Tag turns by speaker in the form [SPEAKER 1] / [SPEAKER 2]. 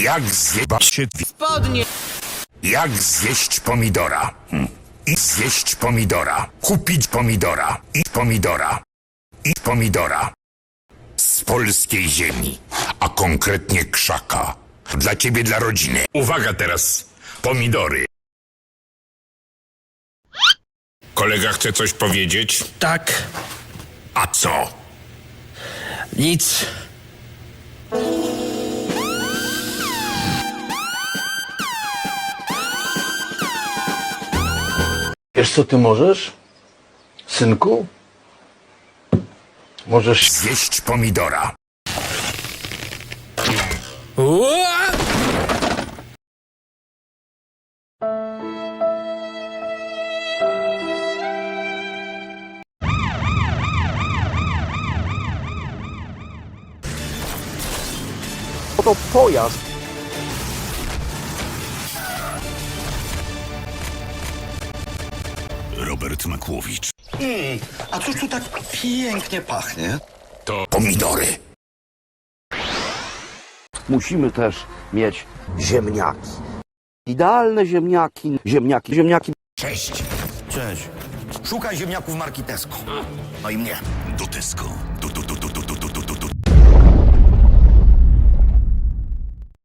[SPEAKER 1] Jak zjebać się...
[SPEAKER 2] Spodnie.
[SPEAKER 1] Jak zjeść pomidora? Hm. I zjeść pomidora. Kupić pomidora. I pomidora. I pomidora. Z polskiej ziemi, a konkretnie krzaka. Dla ciebie, dla rodziny. Uwaga teraz. Pomidory. Kolega chce coś powiedzieć?
[SPEAKER 3] Tak,
[SPEAKER 1] A co?
[SPEAKER 3] nic.
[SPEAKER 4] Wiesz co ty możesz? Synku? Możesz
[SPEAKER 1] Zjeść pomidora.
[SPEAKER 3] Ua!
[SPEAKER 4] Oto pojazd.
[SPEAKER 1] Robert Makłowicz.
[SPEAKER 5] A cóż tu tak pięknie pachnie?
[SPEAKER 1] To pomidory.
[SPEAKER 6] musimy też mieć ziemniaki. Idealne ziemniaki, ziemniaki, ziemniaki
[SPEAKER 5] Cześć. Cześć. Szukaj ziemniaków marki Tesco. No i mnie.
[SPEAKER 1] Do Tesco.